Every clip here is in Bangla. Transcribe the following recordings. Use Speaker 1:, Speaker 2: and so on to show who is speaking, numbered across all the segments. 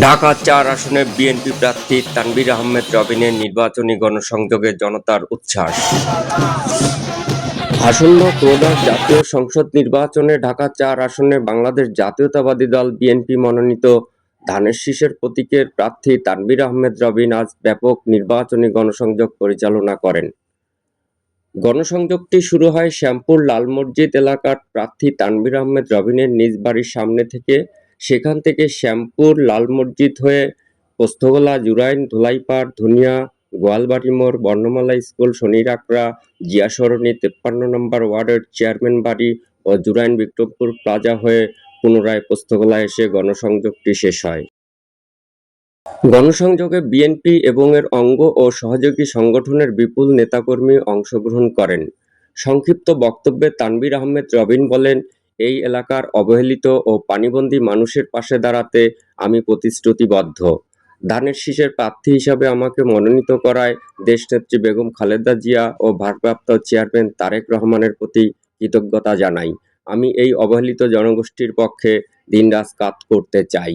Speaker 1: ঢাকা চার আসনে বিএনপি প্রার্থী তানভীর আহমেদ রবিনের নির্বাচনী গণসংযোগে জনতার উচ্ছ্বাস। আসন্ন ত্রয়োদশ জাতীয় সংসদ নির্বাচনে ঢাকা চার আসনে বাংলাদেশ জাতীয়তাবাদী দল বিএনপি মনোনীত ধানের শীষের প্রতীকের প্রার্থী তানভীর আহমেদ রবিন আজ ব্যাপক নির্বাচনী গণসংযোগ পরিচালনা করেন। গণসংযোগটি শুরু হয় শ্যামপুর লাল মসজিদ এলাকার প্রার্থী তানভীর আহমেদ রবিনের নিজ বাড়ির সামনে থেকে সেখান থেকে শ্যামপুর, লাল মসজিদ হয়ে পোস্তগোলা, জুরাইন, ধুলাইপাড়, ধুনিয়া, গোয়ালবাড়ি মোড়, বর্ণমালা স্কুল, শনিরাকড়া জিয়া সরণি তেপ্পান্ন নম্বর ওয়ার্ডের চেয়ারম্যান বাড়ি ও জুরাইন বিক্রমপুর প্লাজা হয়ে পুনরায় পোস্তগোলা এসে গণসংযোগটি শেষ হয়। গণসংযোগে বিএনপি এবং এর অঙ্গ ও সহযোগী সংগঠনের বিপুল নেতাকর্মী অংশগ্রহণ করেন। সংক্ষিপ্ত বক্তব্যে তানভীর আহমেদ রবিন বলেন এই এলাকার অবহেলিত ও পানিবন্দী মানুষের পাশে দাঁড়াতে আমি প্রতিশ্রুতিবদ্ধ। ধানের শীষের প্রার্থী হিসাবে আমাকে মনোনীত করায় দেশনেত্রী বেগম খালেদা জিয়া ও ভারপ্রাপ্ত চেয়ারম্যান তারেক রহমানের প্রতি কৃতজ্ঞতা জানাই। আমি এই অবহেলিত জনগোষ্ঠীর পক্ষে দিনরাত কাজ করতে চাই।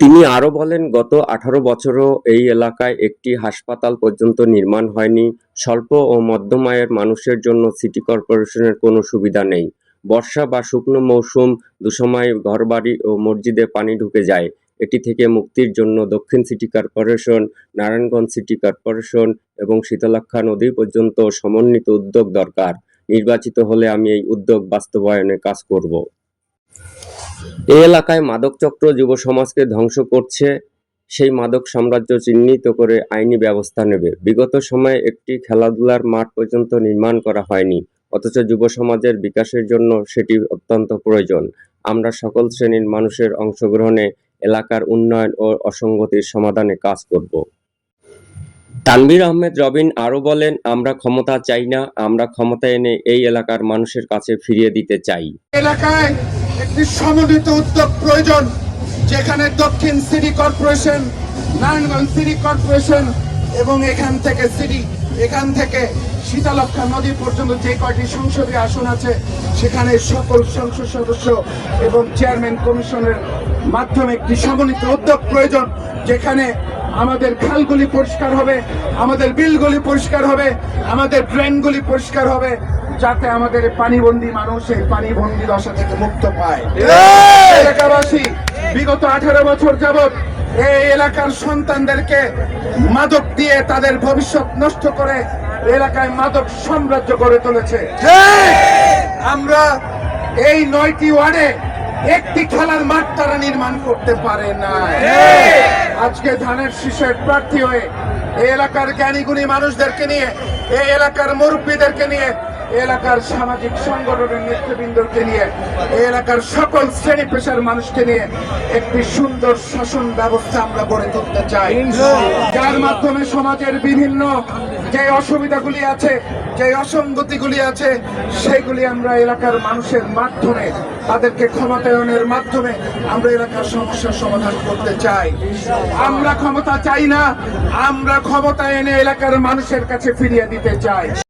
Speaker 1: তিনি আরও বলেন, গত আঠারো বছরও এই এলাকায় একটি হাসপাতাল পর্যন্ত নির্মাণ হয়নি। স্বল্প ও মধ্যম আয়ের মানুষের জন্য সিটি কর্পোরেশনের কোনো সুবিধা নেই। বর্ষা বা শুকনো মৌসুম দুসময় ঘরবাড়ি ও মসজিদে পানি ঢুকে যায়। এটি থেকে মুক্তির জন্য দক্ষিণ city corporation, Narayanganj city corporation এবং শীতলক্ষা নদী পর্যন্ত সমন্বিত উদ্যোগ দরকার। নির্বাচিত হলে আমি এই উদ্যোগ বাস্তবায়নে কাজ করব। এই এলাকায় মাদক চক্র যুব সমাজকে ধ্বংস করছে। সেই মাদক সাম্রাজ্য চিহ্নিত করে আইনি ব্যবস্থা নেবে। বিগত সময়ে একটি খেলাধুলার মাঠ পর্যন্ত নির্মাণ করা হয়নি। অথচ যুব সমাজের বিকাশের জন্য সেটি অত্যন্ত প্রয়োজন। আমরা সকল শ্রেণির মানুষের অংশগ্রহণে এলাকার উন্নয়ন ও অসঙ্গতির সমাধানে কাজ করব। তানভীর আহমেদ রবিন আরও বলেন, আমরা ক্ষমতা চাই না। আমরা ক্ষমতা এনে এই এলাকার মানুষের কাছে ফিরিয়ে দিতে চাই।
Speaker 2: এলাকায় একটি সমন্বিত উদ্যোগ প্রয়োজন, যেখানে দক্ষিণ city corporation, Narayanganj city corporation এবং এখান থেকে সিটি, এখান থেকে শীতলক্ষা নদী পর্যন্ত যে কয়টি সংসদীয় আসন আছে, সেখানে সকল সংসদ সদস্য এবং চেয়ারম্যান কমিশনের মাধ্যমে একটি সমন্বিত উদ্যোগ প্রয়োজন, যেখানে আমাদের খালগুলি পরিষ্কার হবে আমাদের বিলগুলি পরিষ্কার হবে আমাদের ড্রেনগুলি পরিষ্কার হবে যাতে আমাদের পানিবন্দী মানুষ এই পানিবন্দী দশা থেকে মুক্ত পায়। এলাকাবাসী বিগত আঠারো বছর যাবৎ এই এলাকার সন্তানদেরকে মাদক দিয়ে তাদের ভবিষ্যৎ নষ্ট করে এলাকায় মাদক সাম্রাজ্য গড়ে তুলেছে। আমরা এই নয়টি ওয়ার্ডে একটি খেলার মাঠ তারা নির্মাণ করতে পারে না আজকে ধানের শীষের প্রার্থী হয়ে এই এলাকার জ্ঞানীগুণী মানুষদেরকে নিয়ে এই এলাকার মুরব্বীদেরকে নিয়ে এলাকার সামাজিক সংগঠনের নেতৃবৃন্দকে নিয়ে এই এলাকার সকল শ্রেণি পেশার মানুষকে নিয়ে একটি সুন্দর শাসন ব্যবস্থা আমরা গড়ে তুলতে চাই। যার মাধ্যমে সমাজের বিভিন্ন যে অসুবিধাগুলি আছে, যে অসঙ্গতিগুলি আছে, সেগুলি আমরা এলাকার মানুষের মাধ্যমে, তাদেরকে ক্ষমতায়নের মাধ্যমে আমরা এলাকার সমস্যার সমাধান করতে চাই। আমরা ক্ষমতা চাই না, আমরা ক্ষমতা এনে এলাকার মানুষের কাছে ফিরিয়ে দিতে চাই।